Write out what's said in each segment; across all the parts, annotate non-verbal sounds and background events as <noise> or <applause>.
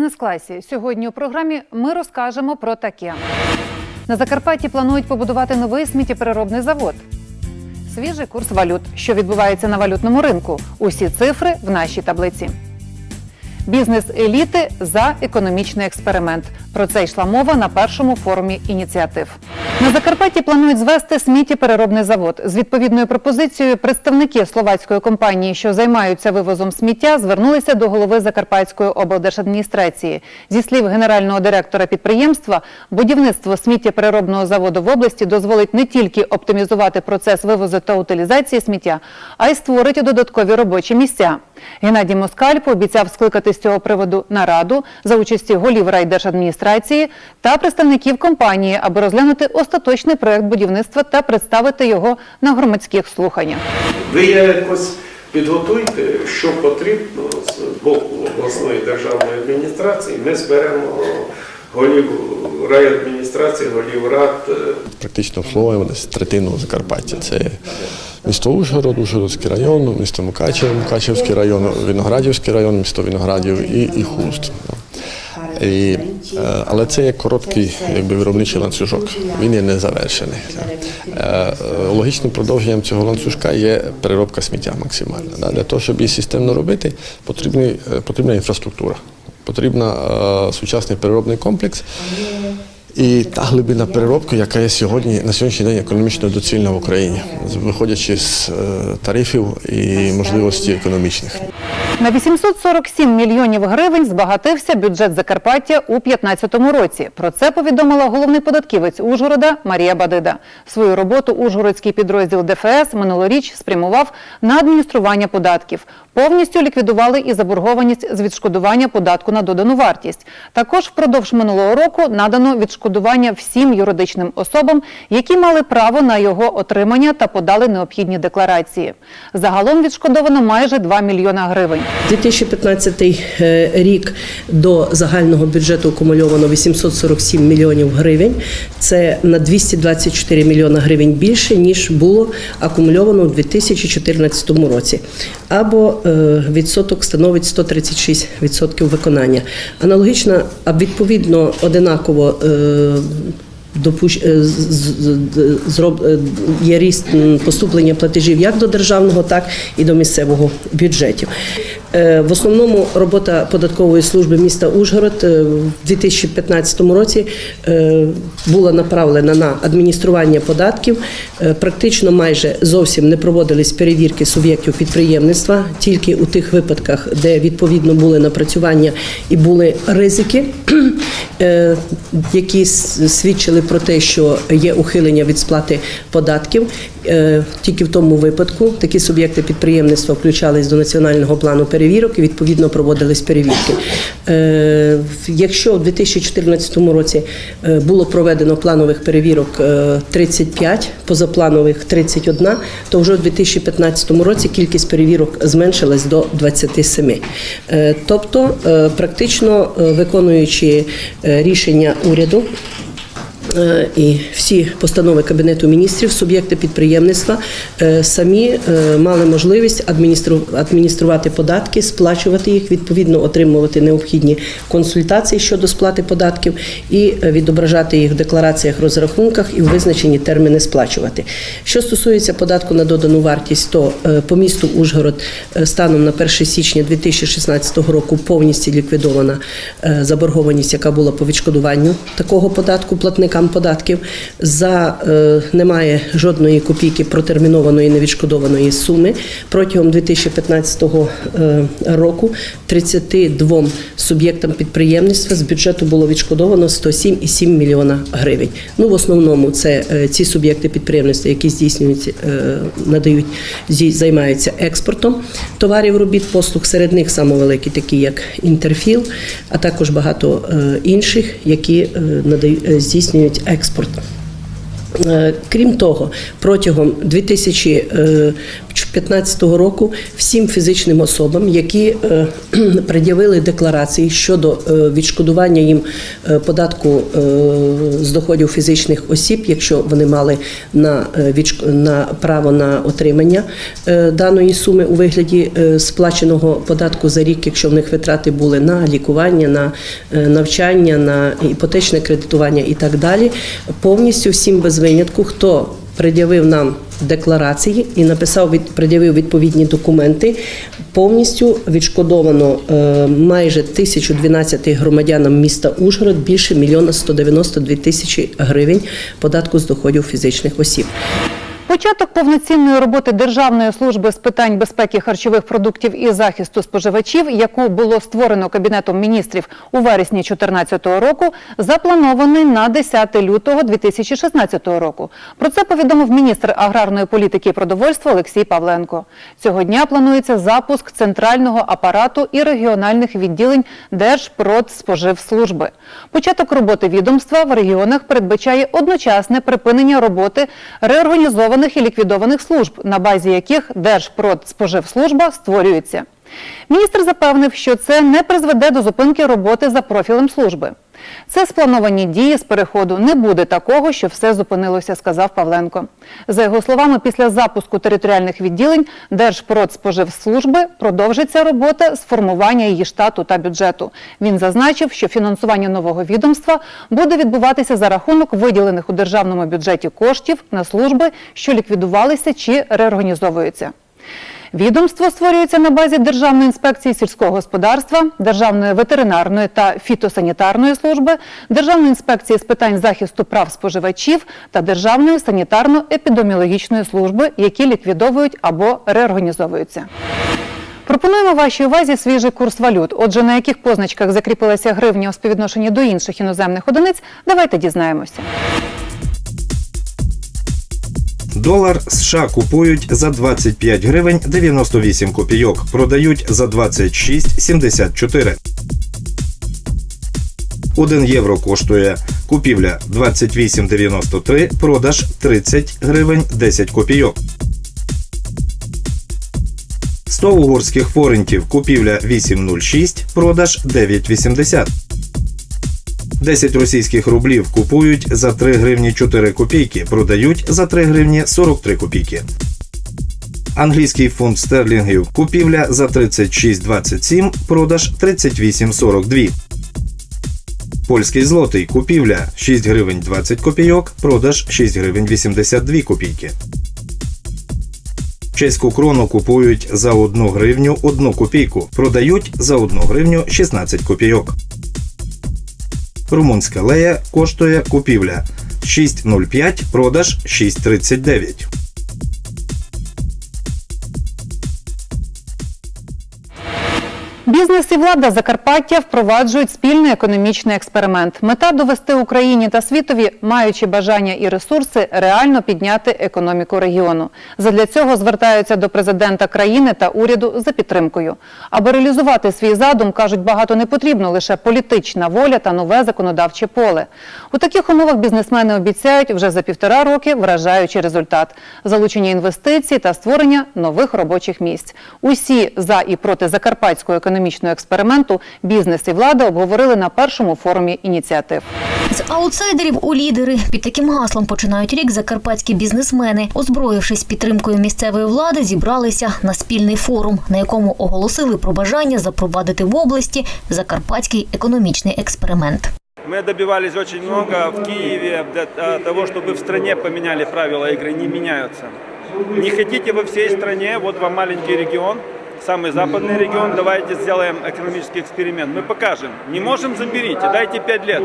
Бізнес-класі. Сьогодні у програмі ми розкажемо про таке. На Закарпатті планують побудувати новий сміттєпереробний завод. Свіжий курс валют, що відбувається на валютному ринку. Усі цифри в нашій таблиці. Бізнес еліти за економічний експеримент. Про це йшла мова на першому форумі ініціатив. На Закарпатті планують звести сміттєпереробний завод. З відповідною пропозицією представники словацької компанії, що займаються вивозом сміття, звернулися до голови Закарпатської облдержадміністрації. Зі слів генерального директора підприємства, будівництво сміттєпереробного заводу в області дозволить не тільки оптимізувати процес вивозу та утилізації сміття, а й створить додаткові робочі місця. Геннадій Москаль пообіцяв скликати з цього приводу нараду за участі голів райдержадміністрації та представників компанії, аби розглянути остаточний проект будівництва та представити його на громадських слуханнях. Ви якось підготуйте, що потрібно з боку обласної державної адміністрації. Ми зберемо голів райадміністрації, голів рад. е, практично обслуговуємо десь третину Закарпаття. Це місто Ужгород, Ужгородський район, місто Мукачево, Мукачевський район, Виноградівський район, місто Виноградів і, і Хуст. І, е, але це є короткий якби, виробничий ланцюжок. Він є не завершений. Е, Логічним продовженням цього ланцюжка є переробка сміття максимальна. Для того, щоб її системно робити, потрібна інфраструктура, потрібна е, сучасний переробний комплекс. І та глибина переробки, яка є сьогодні на сьогоднішній день економічно доцільна в Україні, виходячи з е, тарифів і можливостей економічних. На 847 мільйонів гривень збагатився бюджет Закарпаття у 2015 році. Про це повідомила головний податківець Ужгорода Марія Бадида. Свою роботу Ужгородський підрозділ ДФС минулоріч спрямував на адміністрування податків. Повністю ліквідували і заборгованість з відшкодування податку на додану вартість. Також впродовж минулого року надано відшкодування всім юридичним особам, які мали право на його отримання та подали необхідні декларації. Загалом відшкодовано майже 2 мільйона гривень. 2015 е, рік до загального бюджету акумульовано 847 мільйонів гривень. Це на 224 мільйона гривень більше ніж було акумульовано у 2014 році. Або е, відсоток становить 136% виконання. Аналогічно, а відповідно одинаково. е, допущ- зроб- є ріст поступлення платежів як до державного, так і до місцевого бюджетів. Е, В основному робота податкової служби міста Ужгород е, в 2015 році е, була направлена на адміністрування податків. Практично майже зовсім не проводились перевірки суб'єктів підприємництва, тільки у тих випадках, де відповідно були напрацювання і були ризики, <clears throat> які свідчили про те, що є ухилення від сплати податків. Е, Тільки в тому випадку такі суб'єкти підприємництва включались до національного плану перевірок і відповідно проводились перевірки. Е, Якщо в 2014 році е, було проведено планових перевірок е, 35, позапланових 31, то вже у 2015 році кількість перевірок зменшилась до 27. Е, Тобто, практично виконуючи рішення уряду. Е, І всі постанови Кабінету міністрів, суб'єкти підприємництва е, самі е, мали можливість адміністру- адмініструвати податки, сплачувати їх, відповідно отримувати необхідні консультації щодо сплати податків і відображати їх в деклараціях, розрахунках і в визначені терміни сплачувати. Що стосується податку на додану вартість, то по місту Ужгород станом на 1 січня 2016 року повністю ліквідована заборгованість, яка була по відшкодуванню такого податку платникам податків. За е, немає жодної копійки протермінованої невідшкодованої суми протягом 2015 е, року 32 суб'єктам підприємництва з бюджету було відшкодовано 107,7 мільйона гривень. Ну в основному це е, ці суб'єкти підприємництва, які здійснюють е, надають займаються експортом товарів, робіт, послуг. Серед них самовеликі, такі як Інтерфіл, а також багато е, інших, які е, надають е, здійснюють експорт. Е, Крім того, протягом 2014 2015 року всім фізичним особам, які е, <clears throat> пред'явили декларації щодо е, відшкодування їм е, податку з доходів фізичних осіб, якщо вони мали на, на право на отримання даної суми у вигляді сплаченого податку за рік, якщо в них витрати були на лікування, на навчання, на іпотечне кредитування і так далі, повністю всім без винятку, хто пред'явив нам декларації і написав від пред'явив відповідні документи. Повністю відшкодовано е, майже 1012 громадянам міста Ужгород більше мільйона 192 тисячі гривень податку з доходів фізичних осіб. Початок повноцінної роботи Державної служби з питань безпеки харчових продуктів і захисту споживачів, яку було створено Кабінетом міністрів у вересні 2014 року, запланований на 10 лютого 2016 року. Про це повідомив міністр аграрної політики і продовольства Олексій Павленко. Цього дня планується запуск центрального апарату і регіональних відділень Держпродспоживслужби. Початок роботи відомства в регіонах передбачає одночасне припинення роботи реорганізованих і ліквідованих служб, на базі яких Держпродспоживслужба створюється. Міністр запевнив, що це не призведе до зупинки роботи за профілем служби. Це сплановані дії з переходу. Не буде такого, що все зупинилося, сказав Павленко. За його словами, після запуску територіальних відділень Держпродспоживслужби продовжиться робота з формування її штату та бюджету. Він зазначив, що фінансування нового відомства буде відбуватися за рахунок виділених у державному бюджеті коштів на служби, що ліквідувалися чи реорганізовуються. Відомство створюється на базі Державної інспекції сільського господарства, Державної ветеринарної та фітосанітарної служби, Державної інспекції з питань захисту прав споживачів та Державної санітарно-епідеміологічної служби, які ліквідовують або реорганізовуються. Пропонуємо вашій увазі свіжий курс валют. Отже, на яких позначках закріпилася гривня у співвідношенні до інших іноземних одиниць, давайте дізнаємося. Долар США купують за 25 гривень 98 копійок, продають за 26,74. 1 євро коштує купівля 28,93, продаж 30 гривень 10 копійок. 100 угорських форентів купівля 8,06, продаж 9,80. 10 російських рублів купують за 3 гривні 4 копійки, продають за 3 гривні 43 копійки. Англійський фунт стерлінгів купівля за 36,27, продаж 38,42. Польський злотий купівля 6 гривень 20 копійок, продаж 6 гривень 82 копійки. Чеську крону купують за 1 гривню 1 копійку, продають за 1 гривню 16 копійок. Румунська лея коштує купівля 6,05, продаж 6,39. Бізнес і влада Закарпаття впроваджують спільний економічний експеримент. Мета довести Україні та світові, маючи бажання і ресурси, реально підняти економіку регіону. Задля цього звертаються до президента країни та уряду за підтримкою. Аби реалізувати свій задум, кажуть, багато не потрібно лише політична воля та нове законодавче поле. У таких умовах бізнесмени обіцяють вже за півтора роки вражаючий результат залучення інвестицій та створення нових робочих місць. Усі за і проти закарпатського економічного експерименту бізнес і влада обговорили на першому форумі ініціатив. З аутсайдерів у лідери під таким гаслом починають рік закарпатські бізнесмени. Озброївшись підтримкою місцевої влади, зібралися на спільний форум, на якому оголосили про бажання запровадити в області закарпатський економічний експеримент. Мы добивались очень много в Киеве для а, того, чтобы в стране поменяли правила игры, не меняются. Не хотите во всей стране, вот вам маленький регион, самый западный регион, давайте сделаем экономический эксперимент. Мы покажем. Не можем, заберите, дайте 5 лет,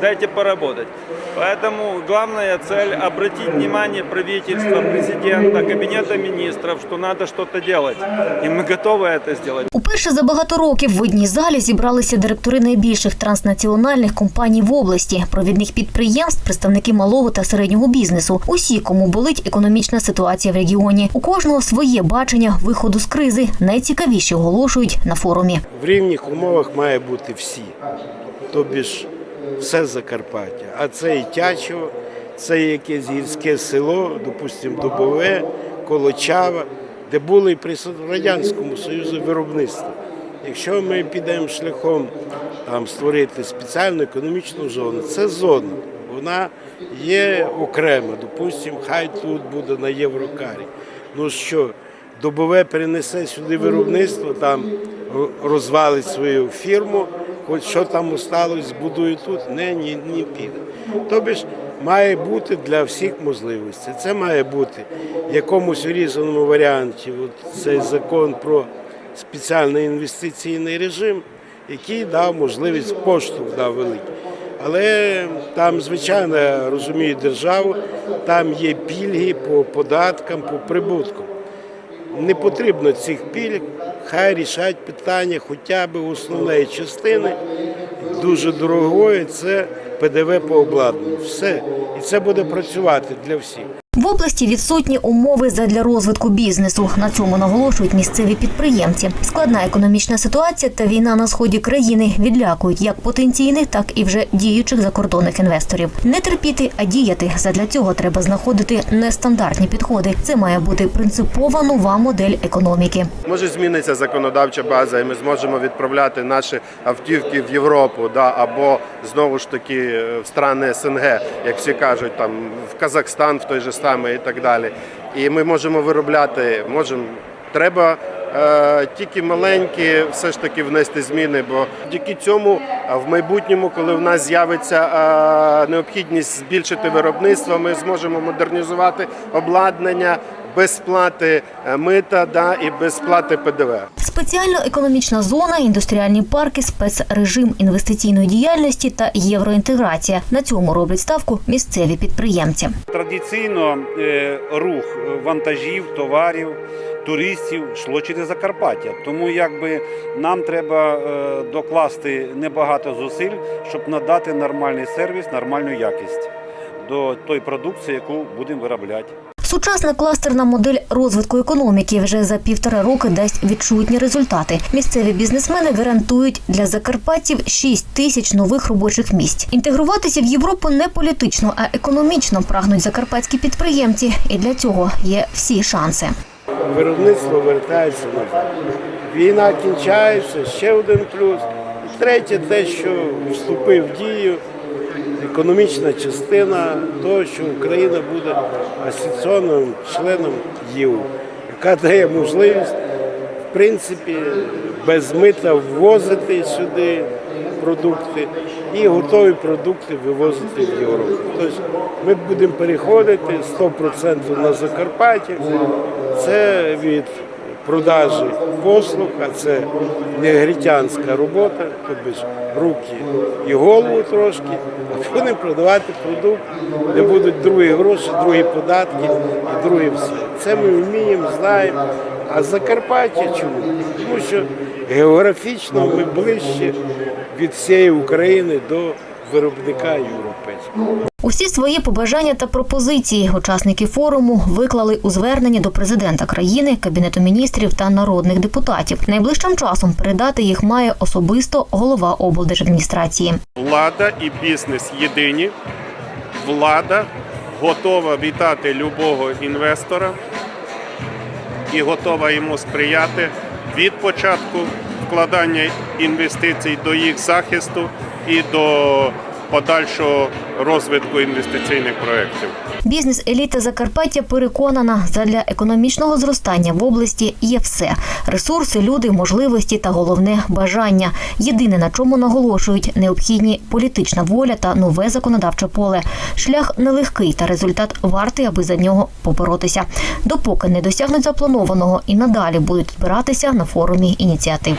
дайте поработать. Поэтому главная цель – обратить внимание правительства, президента, кабинета министров, что надо что-то делать. И мы готовы это сделать. Уперше за багато років в одній залі зібралися директори найбільших транснаціональних компаній в області, провідних підприємств, представники малого та середнього бізнесу. Усі, кому болить економічна ситуація в регіоні. У кожного своє бачення виходу з кризи. Найцікавіші оголошують на форумі. В рівних умовах має бути всі. Тобі ж все Закарпаття. А це і Тячево, це якесь гірське село, допустимо, Дубове, Колочава. де були і при Радянському Союзі виробництва. Якщо ми підемо шляхом там, створити спеціальну економічну зону, це зона. Вона є окрема. Допустимо, хай тут буде на Єврокарі. Ну що, добове перенесе сюди виробництво, там розвалить свою фірму, хоч що там осталось, збудує тут, не, ні, ні піде. Тобто ж має бути для всіх можливостей. Це має бути в якомусь урізаному варіанті. От цей закон про спеціальний інвестиційний режим, який дав можливість поштовх дав великий. Але там, звичайно, я розумію державу, там є пільги по податкам, по прибуткам. Не потрібно цих пільг, хай рішать питання хоча б основної частини, дуже дорогої, це ПДВ по обладнанню. Все. І це буде працювати для всіх. В області відсутні умови задля розвитку бізнесу. На цьому наголошують місцеві підприємці. Складна економічна ситуація та війна на сході країни відлякують як потенційних, так і вже діючих закордонних інвесторів. Не терпіти, а діяти. Задля цього треба знаходити нестандартні підходи. Це має бути принципова нова модель економіки. Може зміниться законодавча база, і ми зможемо відправляти наші автівки в Європу, да, або знову ж таки е, в страни СНГ, як всі кажуть, там в Казахстан, в той же самий і так далі. І ми можемо виробляти, можемо. Треба е, тільки маленькі все ж таки внести зміни, бо завдяки цьому е, в майбутньому, коли в нас з'явиться е, необхідність збільшити виробництво, ми зможемо модернізувати обладнання без сплати е, мита да, і без сплати ПДВ. Спеціальна економічна зона, індустріальні парки, спецрежим інвестиційної діяльності та євроінтеграція. На цьому роблять ставку місцеві підприємці. Традиційно е, рух вантажів, товарів, туристів йшло через Закарпаття. Тому якби нам треба е, докласти небагато зусиль, щоб надати нормальний сервіс, нормальну якість до тої продукції, яку будемо виробляти. Сучасна кластерна модель розвитку економіки вже за півтора роки дасть відчутні результати. Місцеві бізнесмени гарантують для закарпатців 6 тисяч нових робочих місць. Інтегруватися в Європу не політично, а економічно прагнуть закарпатські підприємці, і для цього є всі шанси. Виробництво вертається назад. Війна кінчається, ще один плюс. Третє, те, що вступив в дію економічна частина того, що Україна буде асоційним членом ЄУ, яка дає можливість, в принципі, без мита ввозити сюди продукти і готові продукти вивозити в Європу. Тобто ми будемо переходити 100% на Закарпаття. Це від продажі послуг, а це негритянська робота, тобто руки і голову трошки, а будемо продавати продукт, де будуть другі гроші, другі податки і другі все. Це ми вміємо, знаємо. А Закарпаття чому? Тому що географічно ми ближче від всієї України до виробника європейського. Усі свої побажання та пропозиції учасники форуму виклали у зверненні до президента країни, кабінету міністрів та народних депутатів. Найближчим часом передати їх має особисто голова облдержадміністрації. Влада і бізнес єдині. Влада готова вітати любого інвестора і готова йому сприяти від початку вкладання інвестицій до їх захисту і до подальшого розвитку інвестиційних проєктів. Бізнес-еліта Закарпаття переконана, задля економічного зростання в області є все: ресурси, люди, можливості та головне бажання. Єдине на чому наголошують необхідні політична воля та нове законодавче поле. Шлях нелегкий та результат вартий, аби за нього поборотися. Допоки не досягнуть запланованого і надалі будуть збиратися на форумі ініціатив.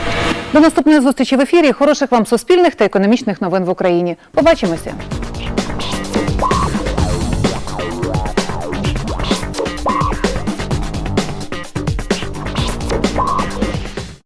До наступної зустрічі в ефірі. Хороших вам суспільних та економічних новин в Україні. Побачимося.